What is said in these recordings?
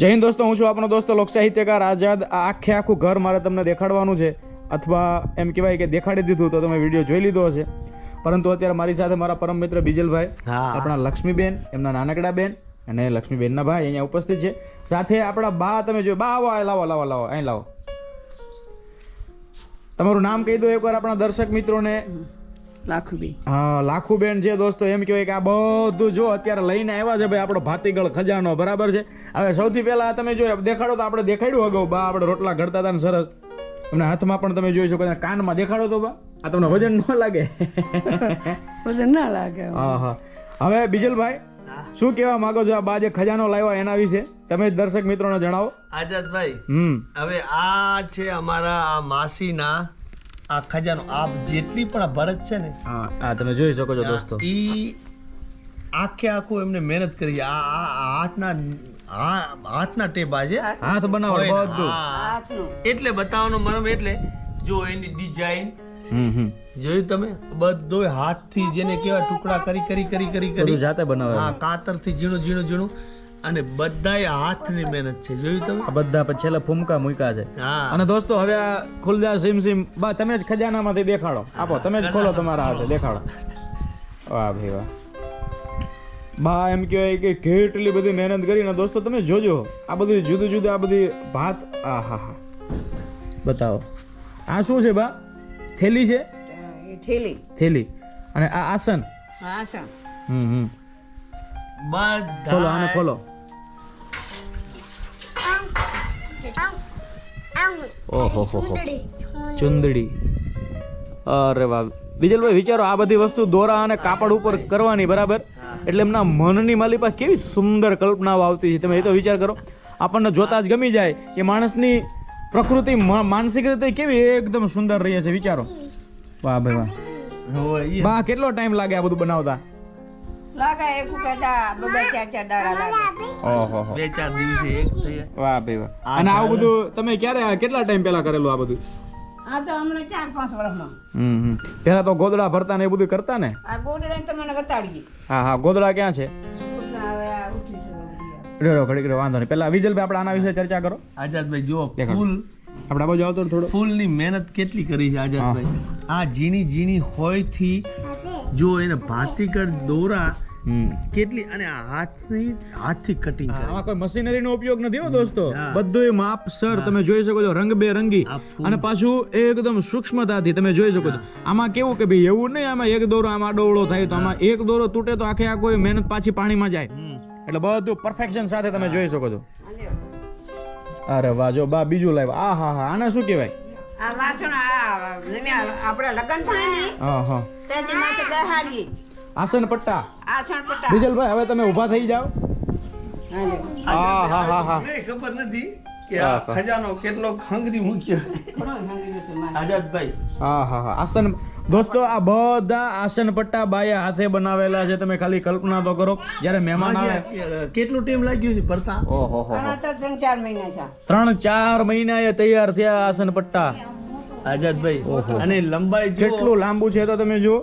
જય હિન્દ દોસ્તો હું છું આપણો દોસ્તો લોકસાહિત્યકાર આઝાદ. આખે આખું ઘર મારે તમને દેખાડવાનું છે. અથવા એમ કહેવાય કે દેખાડી દીધું તો તમે વીડિયો જોઈ લીધો હશે. પરંતુ અત્યારે મારી સાથે મારા પરમ મિત્ર બીજલભાઈ આપણા લક્ષ્મીબેન એમના નાનકડા બેન અને લક્ષ્મીબેનના ભાઈ અહીંયા ઉપસ્થિત છે. સાથે આપણા બા તમે જો બા આવો લાવો લાવો લાવો અહીં લાવો. તમારું નામ કહી દો એકવાર આપણા દર્શક મિત્રોને. લાખુબેન. છે દોસ્તો એમ કહેવાય કે આ બધું જો અત્યારે લઈને આવ્યા છે ભાઈ આપણો ભાતીગળ ખજાનો બરાબર છે? હવે સૌથી પહેલા તમે જો દેખાડો તો આપણે દેખાડ્યું અગાઉ બા આપણે રોટલા ઘડતા હતા ને સરસ. તમને હાથમાં પણ તમે જોઈ શકો કાનમાં દેખાડો તો બા આ તમને વજન ન લાગે. વજન ના લાગે હા હા. હવે બીજલભાઈ શું કહેવા માંગો છો? આ બા જે ખજાનો લાવ્યા એના વિશે તમે જ દર્શક મિત્રોને જણાવો. આઝાદભાઈ હમ. હવે આ છે અમારા આ માસીના આ ખજાનો આ જેટલી પણ આ ભરત છે ને હા આ તમે જોઈ શકો છો દોસ્તો. ઈ આખે આખું એમને મહેનત કરી. આ આ- આ હાથના હાથના ટેબા છે હાથ બનાવો બધું. એટલે બતાવવાનો મરમ એટલે જો એની ડિઝાઇન હમ હમ. જોયું તમે? બધો હાથથી જેને કેવા ટુકડા કરી કરી કરી કરી કરી. જાતે બનાવે. હા કાતરથી ઝીણું ઝીણું ઝીણું. અને બધાય હાથની મહેનત છે. જોયું તમે? આ બધા પછી છેલ્લે ફૂમકા મૂક્યા છે. અને દોસ્તો હવે આ ખુલદા સીમ સીમ બા તમે જ ખજાનામાંથી દેખાડો. આપો તમે જ ખોલો તમારા હાથે દેખાડો. વાહ ભાઈ વાહ. બા એમ કહેવાય કે કેટલી બધી મહેનત કરીને દોસ્તો તમે જોજો આ બધી જુદું જુદું આ બધી ભાત આ હા. હા બતાવો. આ શું છે બા? થેલી છે? થેલી. થેલી. અને આ આસન? આસન. હમ હમ. ખોલો આને બધા ખોલો. ઓહો હો હો. ચુંદડી. અરે વાહ. વિજલભાઈ વિચારો આ બધી વસ્તુ દોરા અને કાપડ ઉપર કરવાની બરાબર? એટલે એમના મનની માલિપા કેવી સુંદર કલ્પનાઓ આવતી છે. તમે એ તો વિચાર કરો. આપણને જોતા જ ગમી જાય કે માણસની પ્રકૃતિ માનસિક રીતે કેવી એકદમ સુંદર રહી છે. વિચારો. વાહ ભાઈ વાહ. કેટલો ટાઈમ લાગે આ બધું બનાવતા? લાગે એક કહેતા બબે ચાર ચાર દાડા લાગે. ઓહો હો. બે ચાર દિવસે એક થઈ વાહ ભાઈ વાહ. અને આવું બધું તમે ક્યારે કેટલા ટાઈમ પહેલા કરેલું આ બધું? આ તો હમણાં ચાર પાંચ વર્ષમાં. હમ હમ. પહેલા તો ગોદડા ભરતા ને એ બધું કરતા ને? આ હા હા ગોદડા ક્યાં છે. રેડો ઘડી ઘડી વાંધો નહીં. પેલા વિજલભાઈ આપણે આના વિશે ચર્ચા કરો. આઝાદભાઈ જો આપણા ફૂલ. આપણે બાજુ આવતો થોડો. ફૂલની મહેનત કેટલી કરી છે આઝાદભાઈ. આ ઝીણી ઝીણી હોયથી જો એને ભાતીકર દોરા કેટલી? અને આ હાથની હાથથી કટિંગ કરે. આમાં કોઈ મશીનરીનો ઉપયોગ નથી હો દોસ્તો. બધું એ માપ માપસર તમે જોઈ શકો છો રંગબેરંગી. અને પાછું એકદમ સૂક્ષ્મતાથી તમે જોઈ શકો છો. આમાં કેવું કે ભાઈ એવું નહીં આમાં એક દોરો આમાં ડોળો થાય તો આમાં એક દોરો તૂટે તો આખે આ કોઈ મહેનત પાછી પાણીમાં જાય. એટલે બધું પરફેક્શન સાથે તમે જોઈ શકો છો. અરે વાહ જો બા બીજું લાવ આ હા હા આને શું કહેવાય? આ વાસણ આ આપણે લગ્ન થાય ને હા હા. ત્યાંથી માથે બેહાડીએ. આસન પટ્ટા આસન પટ્ટા બીજલભાઈ હવે તમે ઊભા થઈ જાઓ. હા હા હા હા ખબર નથી કે આ ખજાનો કેટલો ખંગરી મૂક્યો. આઝાદભાઈ. હા હા હા. આસન દોસ્તો આ બધા આસન પટ્ટા બાયા હાથે બનાવેલા છે. તમે ખાલી કલ્પના તો કરો. જ્યારે મહેમાન આવે કેટલું ટાઈમ લાગ્યું છે ભરતા? ઓહો હો ત્રણ ચાર મહિના છે. ત્રણ ચાર મહિના એ તૈયાર થયા આસન પટ્ટા આઝાદભાઈ અને લંબાઈ કેટલું લાંબુ છે તો તમે જુઓ.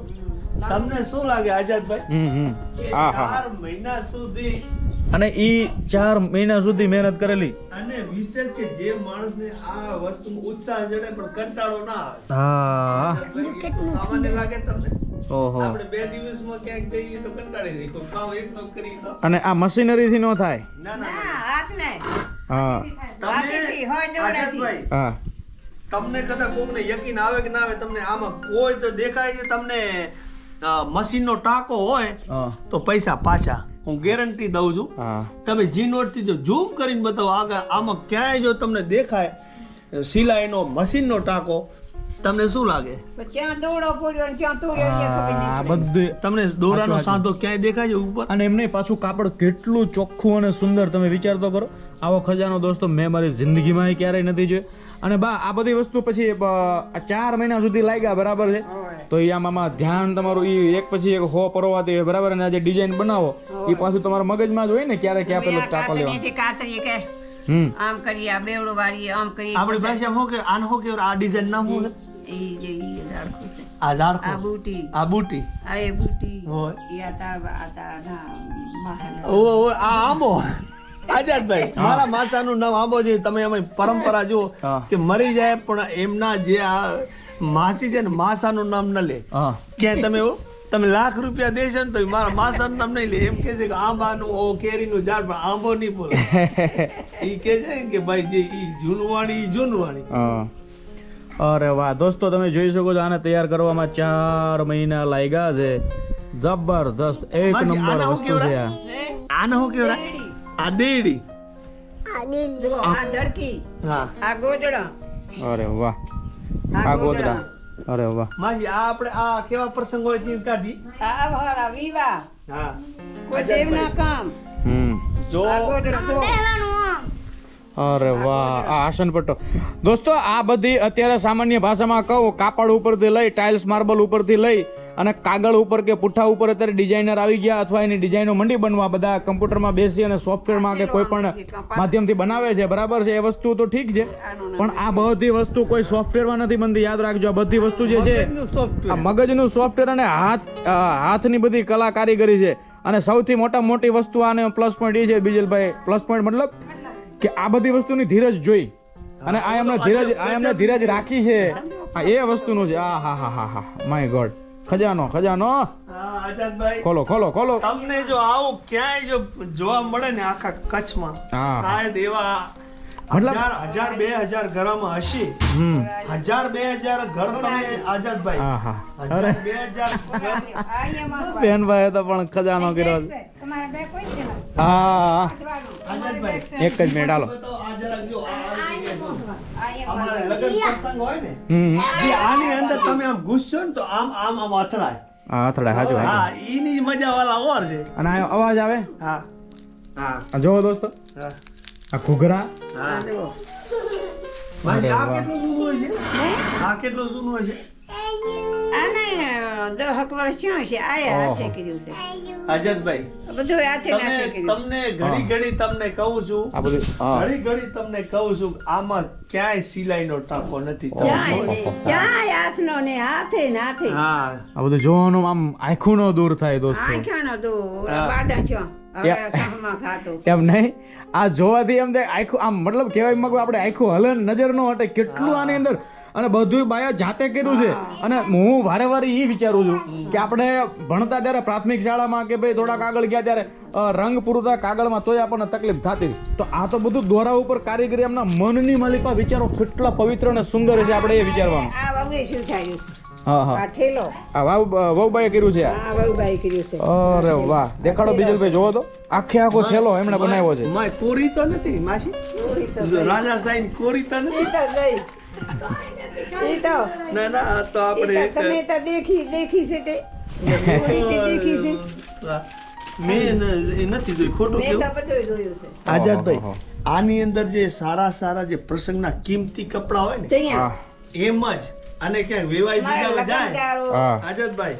તમને શું લાગે આઝાદભાઈ? ચાર મહિના સુધી અને ઈ ચાર મહિના સુધી મહેનત કરેલી. અને વિશેષ કે જે માણસને આ વસ્તુ ઉત્સાહ જડે પણ કંટાળો ના આવે. હા. સામાન્ય લાગે તમને? ઓહો. આપણે બે દિવસમાં ક્યાંક જઈએ તો કંટાળી જઈએ. કોઈ કામ એક નો કરી તો? અને આ મશીનરી થી નો થાય? ના ના હાથ ને હા. તમે હોય દોડાથી. હા. તમને કદાચ કોકને યકીન આવે કે ના આવે તમને આમાં કોઈ તો દેખાય છે તમને. મશીનનો ટાંકો હોય તો પૈસા પાછા હું ગેરંટી દઉં છું. તમે જી નોટથી જો ઝૂમ કરીને બતાવો આગળ આમાં ક્યાંય જો તમને દેખાય સિલાઈનો મશીનનો ટાંકો તમને શું લાગે? તમને દોરાનો સાંધો ક્યાંય દેખાય છે ઉપર? અને એમને પાછું કાપડ કેટલું ચોખ્ખું અને સુંદર તમે વિચાર તો કરો. આવો ખજાનો દોસ્તો મેં મારી જિંદગીમાં ક્યારેય નથી જોયો. અને બા આ બધી વસ્તુ પછી ચાર મહિના સુધી લાગ્યા બરાબર છે. તો એ આમાં ધ્યાન તમારું એ એક પછી એક હો પરવા દે બરાબર? અને આજે ડિઝાઇન બનાવો એ પાછું તમારા મગજમાં જ હોય ને ક્યારે ક્યાં પેલું ટાપા ટાંકો લેવા કાતરી કે હમ. આમ કરીએ આ બેવડો વાળીએ આમ કરીએ. આપણી ભાષામાં શું કે આન હો કે આ ડિઝાઇન નામ શું છે? જે ઈ ઝાડખું છે. આ આ ઝાડખું બુટી. આ બુટી? આ એ બુટી. હોય. ઈ આ તાર આ તાર ના મહાન. ઓવે ઓવે આ આંબો. આઝાદભાઈ મારા માતાનું નામ આંબો છે. તમે અમે પરંપરા જો કે મરી જાય પણ એમના જે આ માસી છે ને માસાનું નામ ન લે. હા. ક્યાંય તમે તમે લાખ રૂપિયા દેશો ને તો મારા માસાનું નામ નહીં લે. એમ કે છે કે આંબાનું ઓ કેરીનું ઝાડ પણ આંબો નહીં બોલે. એ કે છે ને કે ભાઈ જે ઈ જૂનવાણી ઈ જૂનવાણી અરે વાહ દોસ્તો તમે જોઈ શકો છો આને તૈયાર કરવામાં ચાર મહિના લાગ્યા છે. જબરદસ્ત એક નંબર આને હું વસ્તુ છે આને હું કહેવાય આ દેડી. આ ધડકી. હા. આ ગોજડા અરે વાહ. આ ગોદડા અરે વાહ. માજી આ આપણે આ કેવા પ્રસંગ હોય ત્યાં કાઢી. આ વાળા વિવાહ. હા. કોઈ દેવના કામ. હમ. જો. આ ગોદડા જો. અરે વાહ આ આસન પટ્ટો. દોસ્તો આ બધી અત્યારે સામાન્ય ભાષામાં કહું કાપડ ઉપરથી લઈ ટાઇલ્સ માર્બલ ઉપરથી લઈ અને કાગળ ઉપર કે પુઠ્ઠા ઉપર અત્યારે ડિઝાઇનર આવી ગયા અથવા એની ડિઝાઇનો મંડી બનવા બધા કમ્પ્યુટરમાં બેસી અને સોફ્ટવેરમાં કે કોઈ પણ માધ્યમથી બનાવે છે. બરાબર છે. એ વસ્તુ તો ઠીક છે. પણ આ બધી વસ્તુ કોઈ સોફ્ટવેરમાં નથી બનતી. યાદ રાખજો આ બધી વસ્તુ જે છે આ મગજનું સોફ્ટવેર અને હાથ હાથની બધી કલા કારીગરી છે. અને સૌથી મોટા મોટી વસ્તુ આને પ્લસ પોઈન્ટ એ છે બીજલભાઈ. પ્લસ પોઈન્ટ મતલબ કે આ બધી વસ્તુની ધીરજ જોઈ. અને આ એમને ધીરજ આ એમને ધીરજ રાખી છે. આ એ વસ્તુનું છે. આ હા હા હા હા માય ગોડ ખજાનો ખજાનો. હા ખોલો ખોલો ખોલો. તમને જો આવું ક્યાંય જો જોવા મળે ને આખા કચ્છમાં હા. શાયદ એવા મતલબ- હજાર બે હજાર ઘરમાં હશે. હજાર બે હજાર ઘર તમે આઝાદભાઈ. અરે. બે હજાર બેનભાઈ તો પણ ખજાનો કર્યો. હા. એક જ મિનિટ હાલો. જો જો. અમારે લગ્ન પ્રસંગ હોય ને એ આની અંદર તમે આમ ગુસ્સો ને તો આમ આમ આમ અથડાય. હા અથડાય હાજુ હા ઈની મજા વાળા ઓર છે. અને આ અવાજ આવે? હા. હા. જોવો દોસ્તો. આ ઘૂઘરા. હા. ભાઈ, આ. કેટલું જૂનું હોય છે? આ કેટલું જૂનું હોય છે? દહક વર્ષ થયા છે? આ હાથે કર્યું છે. આઝાદભાઈ બધું હાથે નાથે કર્યું તમને ઘડી ઘડી તમને કહું છું આ બધું ઘડી ઘડી તમને કહું છું આમાં ક્યાંય સિલાઈનો ટાંકો નથી ઓહો. ચાય ચાય હાથનો ને હાથે ને હા. આ બધું જોવાનું આમ આંખું નો દૂર થાય દોસ્તો. આંખ્યાનો તો હા. બાડા છો. હવે યા. સહમાં ખાતો. એમ નહીં? આ જોવાથી એમ થાય આખું આમ મતલબ કહેવાય મગ આપણે આખું હલન નજર નો હટે કેટલું આની અંદર અને બધું બાયા જાતે કર્યું છે. અને હું વારે વારે એ વિચારું છું કે આપણે ભણતા ત્યારે પ્રાથમિક શાળામાં કે ભાઈ થોડાક આગળ ગયા ત્યારે રંગ પૂરતા કાગળમાં તોય આપણને તકલીફ થતી. તો આ તો બધું દોરા ઉપર કારીગરી એમના મનની માલિકા વિચારો કેટલા પવિત્ર અને સુંદર છે આપણે એ વિચારવાનું. આ વહુએ શું થયું? છે હા. હા ઠેલો. આ વાવ વહુબાઈએ કર્યું છે આ. કર્યું છે. અરે વાહ. દેખાડો બીજલભાઈ જોવો તો. આખે આખો થેલો એમણે બનાવ્યો છે. માય કોરી તો નથી માસી. પૂરી તો જો રાજા સાઈન કોરી તો નથી ઈ તો. ગઈ ઈ તો ના ના આ તો આપણે તમે તો દેખી દેખી છે તે. દેખી છે. મેં એ નથી જોઈ ખોટું કેવું? બધું જોયું છે. ઓહો. આઝાદભાઈ આની અંદર જે સારા સારા જે પ્રસંગના કિંમતી કપડા હોય ને એમ જ અને ક્યાંક વિવાહ જાય આઝાદભાઈ.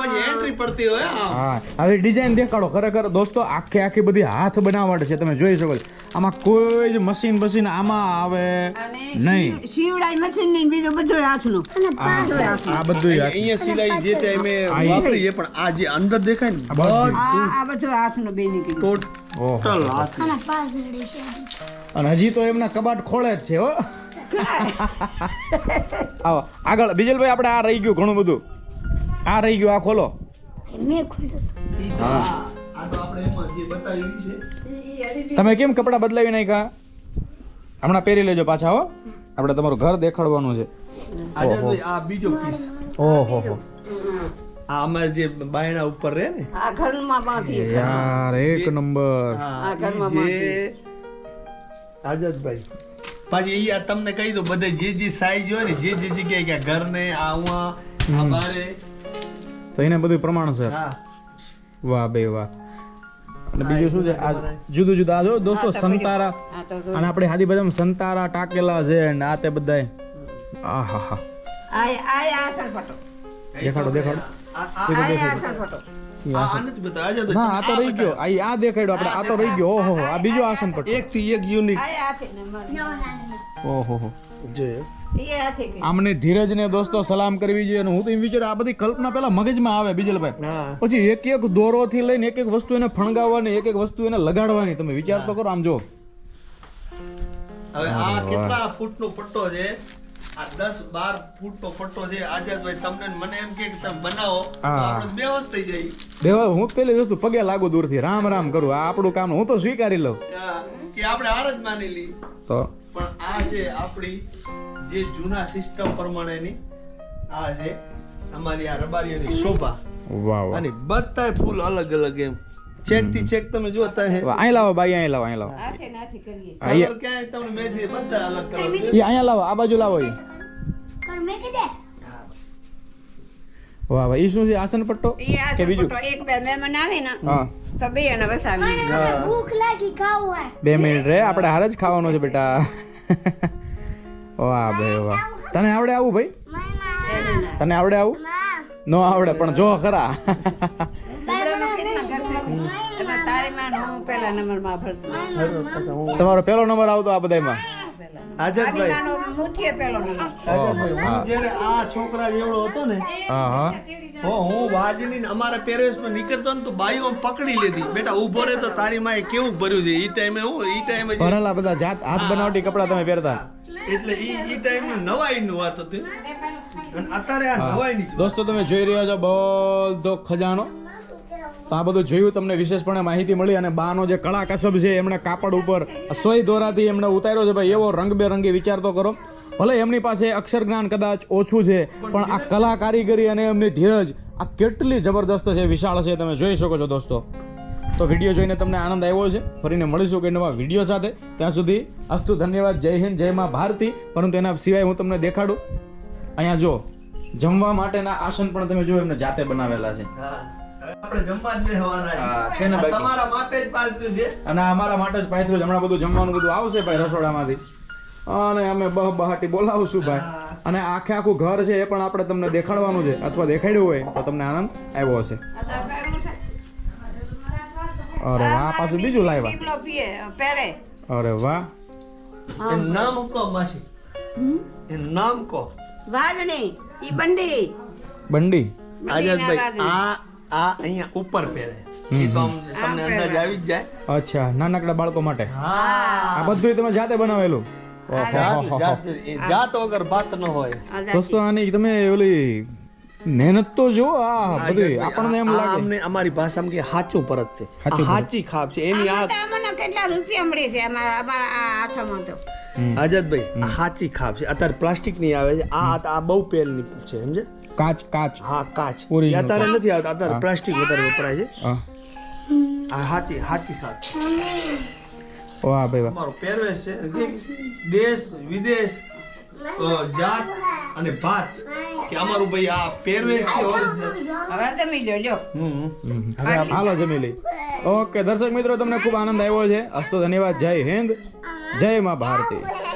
પછી એન્ટ્રી પડતી હોય હા. હવે ડિઝાઇન દેખાડો. ખરેખર દોસ્તો આખી આખી બધી હાથ બનાવટ છે. તમે જોઈ શકો આમાં કોઈ જ મશીન બસીન આમાં આવે નહીં. શીવ- મશીન નહીં બીજું બધું હાથનું. આ બધું અહીંયા સિલાઈ જે આ વાપરી છે પણ આ જે અંદર દેખાય ને આ બધું. આ આ બધું હાથનું બે નીકળ્યું ટોટલ હાથ. અને હજી તો એમના કબાટ ખોળે જ છે હો. આવો આગળ બીજલભાઈ આપણે આ રહી ગયું ઘણું બધું. આ રહી ગયું આ ખોલો. હા. આ તો આપણે એમાં જે બતાવ્યું ઈ છે. ઈ હજી તમે કેમ કપડાં બદલાવી નાખ્યા? હમણાં પહેરી લેજો પાછા હો. આપણે તમારું ઘર દેખાડવાનું છે. આ બીજો પીસ ઓહો હો. આ અમારે જે બાયણા ઉપર રહે ને આ ઘરમાં બાંધી યાર એક નંબર. આ ઘરમાં આઝાદભાઈ. પાછી એ આ તમને કહી દઉં બધે જે જે સાઈઝ હોય ને જે જે જગ્યાએ કે ઘર ને આવા અમારે તો એને બધું પ્રમાણ છે. વાહ બે વાહ. અને બીજું શું છે? આ જુદું જુદું આ જો દોસ્તો સંતારા. અને આપણે હાદી બધામાં સંતારા ટાકેલા છે અને આ તે બધાય. આ હા દેખાડો દેખાડો. આ આ- આ આસન પટો બતાવ્યું. ના તો રહી ગયો. આ આ દેખાડ્યો આપણે. આ તો રહી ગયો. ઓહો આ બીજો આસન પટ્ટો. એક થી એક યુનિક ને ઓહો હો. જોઈએ એ હાથે કર્યું દોસ્તો સલામ કરવી જોઈએ અને હું તો એમ વિચાર આ બધી કલ્પના પેલા મગજમાં આવે બીજલભાઈ. પછી એક એક દોરોથી લઈને એક એક વસ્તુ એને ફણગાવવાની એક એક વસ્તુ એને લગાડવાની. તમે વિચાર તો કરો આમ જો. હવે આ કેટલા ફૂટનો પટ્ટો છે? આ દસ બાર ફૂટનો પટ્ટો છે આઝાદભાઈ તમને મને એમ કે તમે બનાવો. આપણે બેહોશ થઈ જાય દેવા હું પેલી વસ્તુ પગે લાગુ દૂરથી રામ રામ કરું આ આપણું કામ હું તો સ્વીકારી લઉં. કે આપણે હાર જ માની લી તો? પણ આ છે આપણી જે જૂના સિસ્ટમ પ્રમાણેની આ છે અમારી આ રબારીઓની શોભા. વાહ અને બધાય ફૂલ અલગ અલગ એમ. ચેકથી ચેક તમે જો હે. અહીં લાવો બાઈ અહીં લાવો અહીં લાવો. આથે નાથી કરીએ. કલર ક્યાંય તમને મેં કીધું બધા અલગ કલર એ અહીંયા લાવો આ બાજુ લાવો એ વાહ વાહ ઈ શું છે આસન પટ્ટો? કે બીજું? એક બે મહેમાન આવે ને હા. તો બે એને વસાવી ભૂખ લાગી ખાવું હે બે મિનિટ રે આપણે હાર જ ખાવાનું છે બેટા. વાહ ભાઈ વાહ. તને આવડે આવું ભાઈ? તને આવડે આવું? નો આવડે પણ જો ખરા દીકરાનો કેટલા ઘર છે? ને નંબરમાં ભરતી. તમારો પહેલો નંબર આવતો આ બધામાં આની આઝાદભાઈ માનો મુઠીએ પેલો નંબર. આઝાદભાઈ હું જ્યારે આ છોકરા જેવડો હતો ને હા હા. હો હું વાજની અમારા પેરેન્ટ્સમાં નીકળતો ને તો બાઈઓ પકડી લીધી. બેટા ઊભો રહે તો તારી માએ કેવું ભર્યું છે? ઈ ટાઈમે હું ઈ ટાઈમે ભરેલા બધા જાત હાથ બનાવટી કપડા તમે પહેરતા. એટલે ઈ ઈ ટાઈમ નવાઈનું વાત હતી. અને અત્યારે આ નવાઈની જ દોસ્તો તમે જોઈ રહ્યા છો બધો ખજાનો. તો આ બધું જોયું, તમને વિશેષપણે માહિતી મળી અને બાનો જે કળા કસબ છે, એમણે કાપડ ઉપર સોય દોરાથી એમણે ઉતાર્યો છે. ભાઈ, એવો રંગબેરંગી વિચાર તો કરો. ભલે એમની પાસે અક્ષર જ્ઞાન કદાચ ઓછું છે, પણ આ કલા કારીગરી અને એમની ધીરજ, આ કેટલી જબરદસ્ત છે, વિશાળ છે, તમે જોઈ શકો છો દોસ્તો. તો વીડિયો જોઈને તમને આનંદ આવ્યો છે ફરીને મળીશું કે નવા વીડિયો સાથે. ત્યાં સુધી અસ્તુ ધન્યવાદ, જય હિન્દ, જય માં ભારતી. પરંતુ એના સિવાય હું તમને દેખાડું. અહીંયા જો, જમવા માટેના આસન પણ તમે જો એમને જાતે બનાવેલા છે. આપણે જમવા જ બેસવાના છે. ને આ તમારા માટે જ પાછું છે. અને અમારા માટે જ પાથર્યું હમણાં બધું જમવાનું બધું આવશે ભાઈ રસોડામાંથી. અને અમે બહ બહાટી બોલાવશું ભાઈ. અને આખે આખું ઘર છે એ પણ આપણે તમને દેખાડવાનું છે અથવા દેખાડ્યું હોય તો તમને આનંદ આવ્યો હશે. અરે વાહ પાછું બીજું લાવ્યા. અરે વાહ. નામ કો માસી. એનું નામ કહો વાદણી ઈ બંડી. બંડી. આઝાદભાઈ આ આ અહીંયા ઉપર પહેરે. એ તો તમને અંદાજ આવી જ જાય. અચ્છા નાનકડા બાળકો માટે? આ બધું તમે જાતે બનાવેલું? જાત જાત એ જાત વગર ભાત ન હોય. દોસ્તો આની તમે ઓલી મહેનત તો જો આ બધી આપણને એમ લાગે. અમને અમારી ભાષામાં કે હાચું પરત છે. આ હાચું પરત. હાચી ખાપ છે. એની આ મને કેટલા રૂપિયા મળે છે અમારા અમારા આ હાથોમાં તો. આઝાદભાઈ આ હાચી ખાપ છે. અત્યારે પ્લાસ્ટિકની આવે છે. આ આ બહુ પહેલની છે સમજે કાચ કાચ. હા કાચ. ઓરિજિનલ અત્યારે નથી આવતા. અત્યારે પ્લાસ્ટિક વધારે વપરાય છે. હા. આ હાચી હાચી કાચ વાહ ભાઈ વાહ. અમારો પહેરવેશ છે. દેશ વિદેશ જાત અને ભાત. કે અમારું ભાઈ આ પહેરવેશ છે. હવે તમે લો લ્યો. હમ હમ. હાલો જમી લઈ ઓકે દર્શક મિત્રો તમને ખૂબ આનંદ આવ્યો છે. અસ્તો ધન્યવાદ. જય હિન્દ. જય માં ભારતી.